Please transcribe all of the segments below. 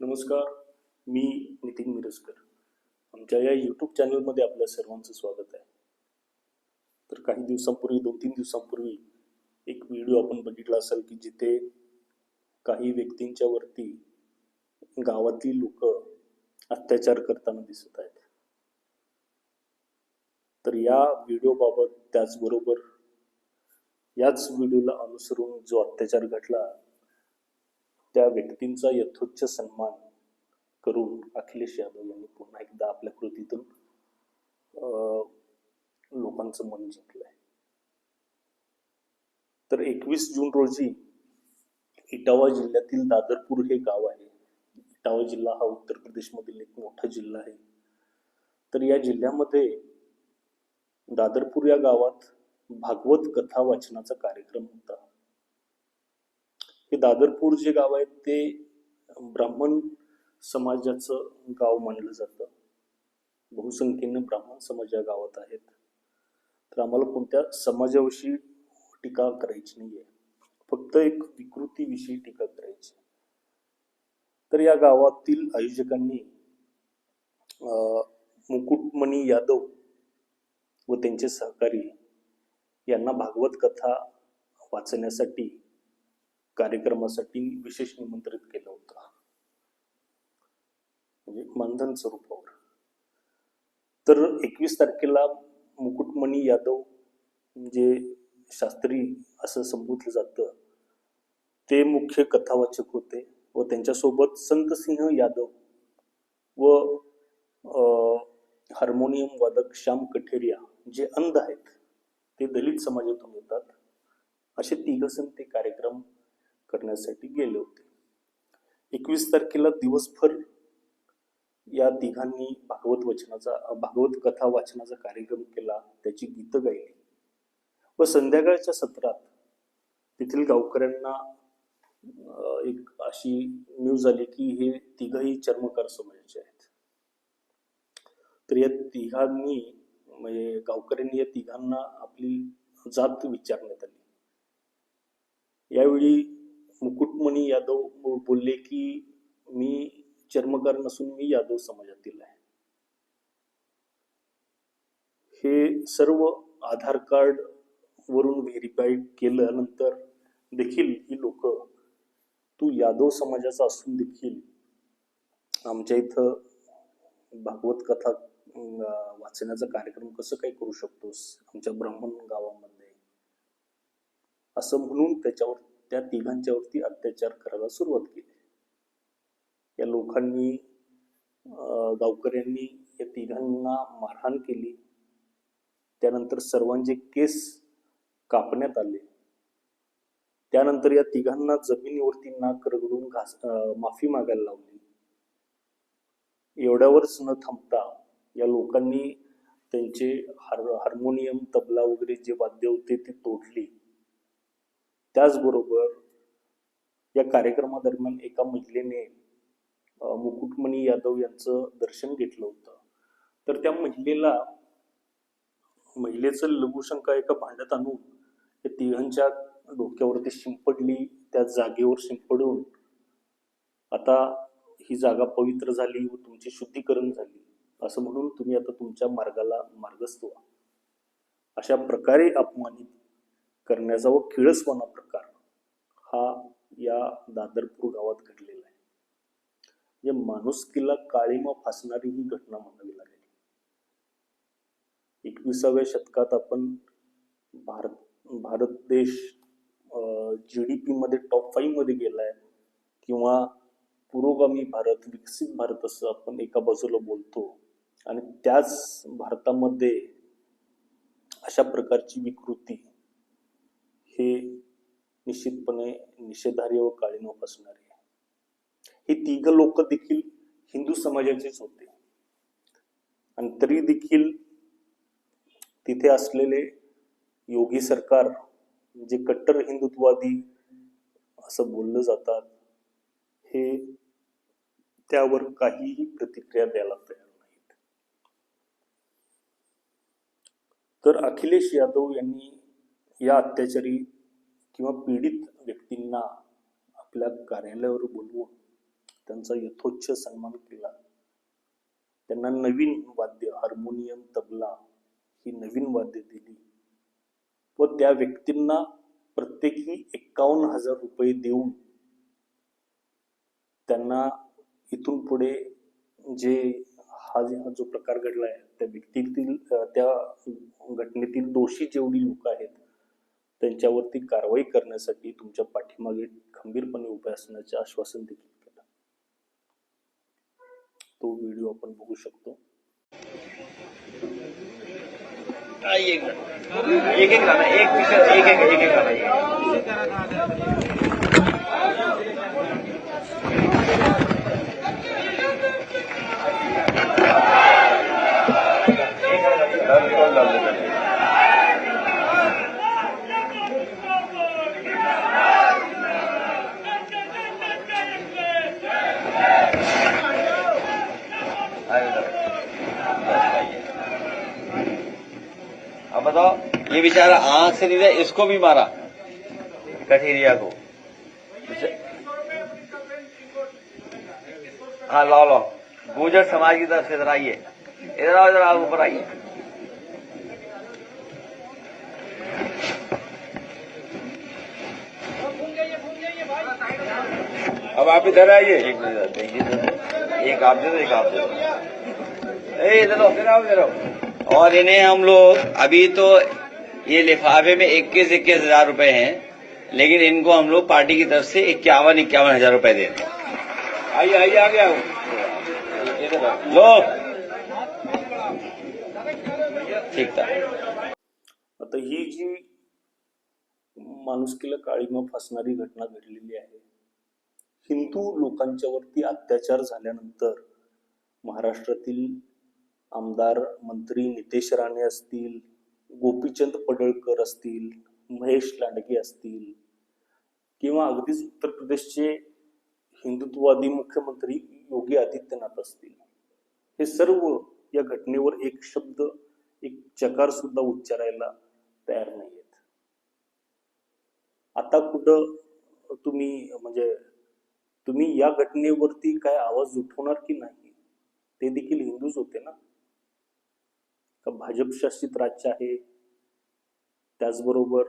नमस्कार मी नितीन मिरजकर. आमच्या या यूट्यूब चॅनलमध्ये आपल्या सर्वांचं स्वागत आहे. तर काही दिवसांपूर्वी दोन तीन दिवसांपूर्वी एक व्हिडिओ आपण बघितला असेल की जिथे काही व्यक्तींच्या वरती गावातली लोक अत्याचार करताना दिसत आहेत. तर या व्हिडिओबाबत त्याचबरोबर याच व्हिडिओला अनुसरून जो अत्याचार घडला त्या व्यक्तींचा यथोच्च सन्मान करून अखिलेश यादव यांनी पुन्हा एकदा आपल्या कृतीतून अं, लोकांचं मन जिंकलंय. तर एकवीस जून रोजी इटावा जिल्ह्यातील दादरपूर हे गाव आहे. इटावा जिल्हा हा उत्तर प्रदेशमधील एक मोठा जिल्हा आहे. तर या जिल्ह्यामध्ये दादरपूर या गावात भागवत कथा वाचनाचा कार्यक्रम होता. हे दादरपूर जे गाव आहे ते ब्राह्मण समाजाचं गाव मानलं जातं. बहुसंख्येनं ब्राह्मण समाज या गावात आहेत. तर आम्हाला कोणत्या समाजाविषयी टीका करायची नाही आहे फक्त एक विकृतीविषयी टीका करायची. तर या गावातील आयोजकांनी मुकुटमणी यादव व त्यांचे सहकारी यांना भागवत कथा वाचण्यासाठी कार्यक्रमासाठी विशेष निमंत्रित केलं होतं. म्हणजे मानधन स्वरूपावर. तर एकवीस तारखेला मुकुटमणी यादव जे शास्त्री असं संबोधलं जातं ते मुख्य कथावाचक होते व त्यांच्यासोबत संतसिंह यादव व अं, हार्मोनियम वादक श्याम कठेरिया जे अंध आहेत ते दलित समाजातून येतात. असे तिघ सण ते कार्यक्रम करण्यासाठी गेले होते. एकवीस तारखेला दिवसभर या तिघांनी भागवत वचनाचा भागवत कथा वाचनाचा कार्यक्रम केला त्याची गीतं गायली. व संध्याकाळच्या सत्रात तेथील गावकऱ्यांना एक अशी न्यूज आली की हे तिघही चर्मकार समाजाचे आहेत. तर या तिघांनी म्हणजे गावकऱ्यांनी या तिघांना आपली जात विचारण्यात आली. यावेळी मुकुटमणी यादव बोलले की मी चर्मकार नसून मी यादव समाजातील आहे. हे सर्व आधार कार्ड वरून व्हेरीफाईड केल्यानंतर देखील ही लोक तू यादव समाजाचा असून देखील आमच्या इथं भागवत कथा वाचण्याचा कार्यक्रम कसं काय करू शकतोस आमच्या ब्राह्मण गावामध्ये? असं म्हणून त्याच्यावर त्या तिघांच्यावरती अत्याचार करायला सुरुवात केली. या लोकांनी गावकऱ्यांनी या तिघांना मारहाण केली. त्यानंतर सर्वांचे केस कापण्यात आले. त्यानंतर या तिघांना जमिनीवरती नाक रगडून घास माफी मागायला लावली. एवढ्यावरच न थांबता या लोकांनी त्यांचे हार हार्मोनियम तबला वगैरे जे वाद्य होते ते तोडली. त्याचबरोबर या कार्यक्रमादरम्यान एका महिलेने मुकुटमणी यादव यांचं दर्शन घेतलं होतं. तर त्या महिलेला महिलेचं लघुशंका एका भांड्यात आणून त्या तिघांच्या डोक्यावरती शिंपडली. त्या जागेवर शिंपडून आता ही जागा पवित्र झाली व तुमची शुद्धीकरण झाली. असं म्हणून तुम्ही आता तुमच्या मार्गाला मार्गस्थ व्हा. अशा प्रकारे अपमानित करण्याचा व किळसवाना प्रकार हा या दादरपूर गावात घडलेला आहे. म्हणजे माणुसकीला काळीमा फासणारी ही घटना म्हणावी लागेल. एकविसाव्या शतकात आपण भारत भारत देश जी डी पी मध्ये टॉप फाईव्हमध्ये गेलाय. किंवा पुरोगामी भारत विकसित भारत असं आपण एका बाजूला बोलतो. आणि त्याच भारतामध्ये अशा प्रकारची विकृती हे निश्चितपणे निषेधार्य व काळीनो उपासणारे हे तिघ लोक देखील हिंदू समाजाचेच होते. आणि तरी देखील तिथे असलेले योगी सरकार जे कट्टर हिंदुत्ववादी असं बोललं जातात हे त्यावर काहीही प्रतिक्रिया द्यायला तयार नाहीत. तर अखिलेश यादव यांनी या अत्याचारी किंवा पीडित व्यक्तींना आपल्या कार्यालयावर बोलवून त्यांचा यथोच्छ सन्मान केला. त्यांना नवीन वाद्य हार्मोनियम तबला ही नवीन वाद्य दिली. व त्या व्यक्तींना प्रत्येकी एक्कावन्न हजार रुपये देऊन त्यांना इथून पुढे जे हा जे- हा जो प्रकार घडला आहे त्या व्यक्तीतील त्या घटनेतील दोषी जेवढी लोक आहेत त्यांच्यावरती कारवाई करण्यासाठी तुमच्या पाठीमागे खंबीरपणे उभे असण्याचे आश्वासन देखील केलं. तो व्हिडिओ आपण बघू शकतो. एक एक एक एक एक एक ये बेचारा आँख से नहीं इसको भी मारा। कठेरिया को। हाँ लाओ लाओ। गुजर समाज की तरफ़ से इधर आइए। इधर आओ इधर आओ, ऊपर आइए। अब आप इधर आइए। एक मिनट। एक आप दे एक आप दे दो। इधर आओ इधर आओ। और इन्हें हम लोग, अभी तो ये लिफाफे में इक्कीस इक्कीस हजार रूपये हैं लेकिन इनको हम लोग पार्टी की तरफ से इक्यावन इक्यावन हजार रूपये दे रहे हैं। आइए आइए आ गया लो। ठीक था। आता ही जी माणुसकीला काळीमा फासणारी घटना घडलेली आहे. हिंदू लोकांच्यावरती अत्याचार झाल्यानंतर महाराष्ट्रातील आमदार मंत्री नितेश राणे असतील गोपीचंद पडळकर असतील महेश लांडगे असतील किंवा अगदीच उत्तर प्रदेशचे हिंदुत्ववादी मुख्यमंत्री योगी आदित्यनाथ असतील. हे सर्व या घटनेवर एक शब्द एक चकार सुद्धा उच्चारायला तयार नाही आहेत आता कुठं तुम्ही म्हणजे तुम्ही या घटनेवरती काय आवाज उठवणार की नाही ते देखील हिंदूच होते ना? भाजपशासित राज्य आहे. त्याचबरोबर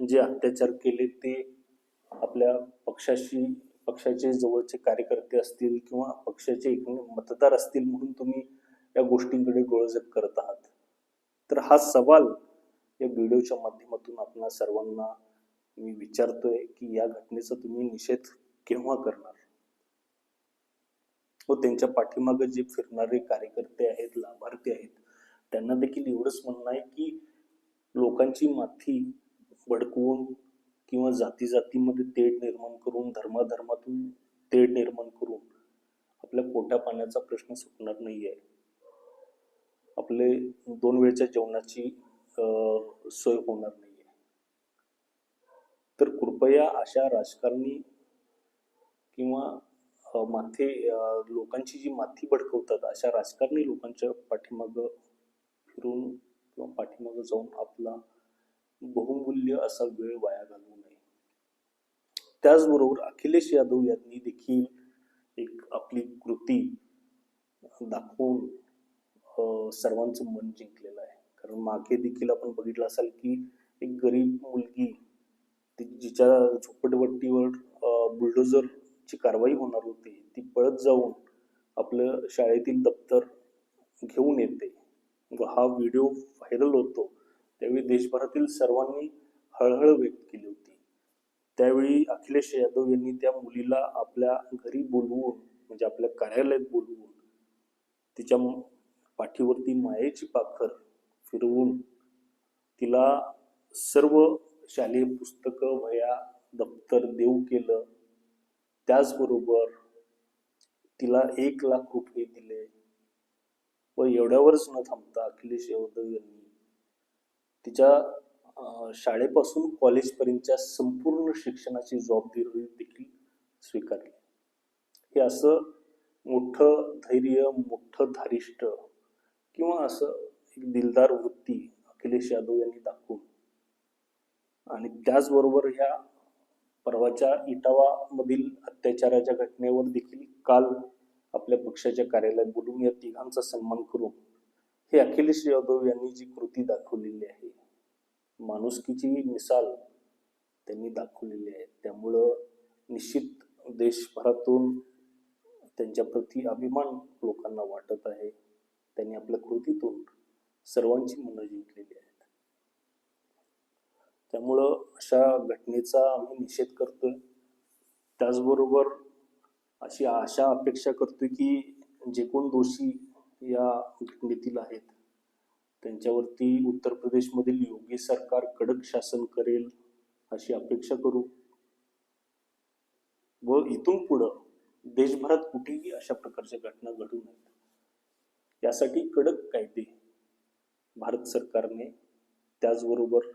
जे अत्याचार केले ते आपल्या पक्षाशी पक्षाचे जवळचे कार्यकर्ते असतील किंवा पक्षाचे एकमेव मतदार असतील म्हणून तुम्ही या गोष्टींकडे गोळजप करत आहात. तर हा सवाल या व्हिडिओच्या माध्यमातून आपण सर्वांना मी विचारतोय की या घटनेचा तुम्ही निषेध केव्हा करणार? व त्यांच्या पाठीमागे जे फिरणारे कार्यकर्ते आहेत लाभार्थी आहेत त्यांना देखील एवढंच म्हणणं आहे की लोकांची माथी भडकवून किंवा जाती जातीमध्ये तेढ निर्माण करून धर्माधर्मातून तेढ निर्माण करून आपल्या पोटा पाण्याचा प्रश्न सुटणार नाही आहे. आपले दोन वेळच्या जेवणाची सोय होणार नाही आहे. तर कृपया अशा राजकारणी किंवा माथे लोकांची जी माथी भडकवतात अशा राजकारणी लोकांच्या पाठीमागं फिरून किंवा पाठीमागं जाऊन आपला बहुमूल्य असा वेळ वाया घालवू नये. त्याचबरोबर अखिलेश यादव यांनी देखील एक आपली कृती दाखवून सर्वांचं मन जिंकलेलं आहे. कारण मागे देखील आपण बघितलं असाल की एक गरीब मुलगी जिच्या झोपडपट्टीवर बुलडोझरची कारवाई होणार होती ती पळत जाऊन आपलं शाळेतील दप्तर घेऊन येते. व हा व्हिडिओ व्हायरल होतो त्यावेळी देशभरातील सर्वांनी हळहळ व्यक्त केली होती. त्यावेळी अखिलेश यादव यांनी त्या मुलीला आपल्या घरी बोलवून म्हणजे आपल्या कार्यालयात बोलवून तिच्या पाठीवरती मायेची पाखर फिरवून तिला सर्व शालेय पुस्तकं वया दप्तर देऊ केलं. त्याचबरोबर तिला एक लाख रुपये दिले. व एवढ्यावरच न थांबता अखिलेश यादव यांनी तिच्या शाळेपासून कॉलेजपर्यंतच्या संपूर्ण शिक्षणाची जबाबदारी देखील स्वीकारली. हे असं मोठं धैर्य मोठं धारिष्ट किंवा असं एक दिलदार वृत्ती अखिलेश यादव यांनी दाखवून आणि त्याचबरोबर ह्या परवाच्या इटावामधील अत्याचाराच्या घटनेवर देखील काल आपल्या पक्षाच्या कार्यालयात बोलून या तिघांचा सन्मान करून हे अखिलेश यादव यांनी जी कृती दाखवलेली आहे माणुसकीची मिसाल त्यांनी दाखवलेली आहे. त्यामुळं निश्चित देशभरातून त्यांच्या प्रति अभिमान लोकांना वाटत आहे. त्यांनी आपल्या कृतीतून सर्वांची मनं जिंकलेली आहेत. त्यामुळं अशा घटनेचा आम्ही निषेध करतोय. त्याचबरोबर अशी आशा अपेक्षा करतोय की जे कोण दोषी या घटनेतील आहेत त्यांच्यावरती उत्तर प्रदेशमधील योगी सरकार कडक शासन करेल अशी अपेक्षा करू. व इथून पुढं देशभरात कुठेही अशा प्रकारच्या घटना घडू नयेत. यासाठी कडक कायदे भारत सरकारने त्याचबरोबर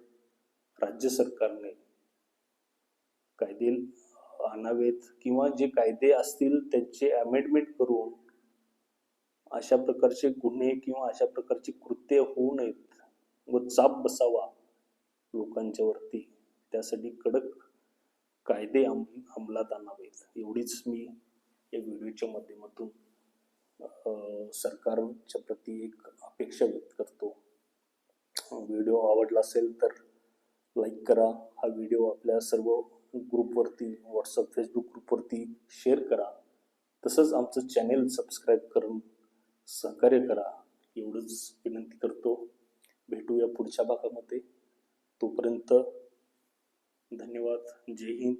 राज्य सरकारने कायदे आणावेत किंवा जे कायदे असतील त्यांचे अमेंडमेंट करून अशा प्रकारचे गुन्हे किंवा अशा प्रकारची कृत्य होऊ नयेत व चाप बसावा लोकांच्या वरती त्यासाठी कडक कायदे अंमलात आणावेत. एवढीच मी या व्हिडिओच्या माध्यमातून सरकारच्या प्रती एक अपेक्षा व्यक्त करतो. व्हिडिओ आवडला असेल तर लाईक करा. हा व्हिडिओ आपल्या सर्व ग्रुपवरती व्हॉट्सअप फेसबुक ग्रुपवरती शेअर करा. तसंच आमचं चॅनेल सबस्क्राईब करून सहकार्य करा. एवढंच विनंती करतो. भेटूया पुढच्या भागामध्ये. तोपर्यंत धन्यवाद. जय हिंद.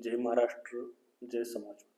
जय महाराष्ट्र. जय समाज.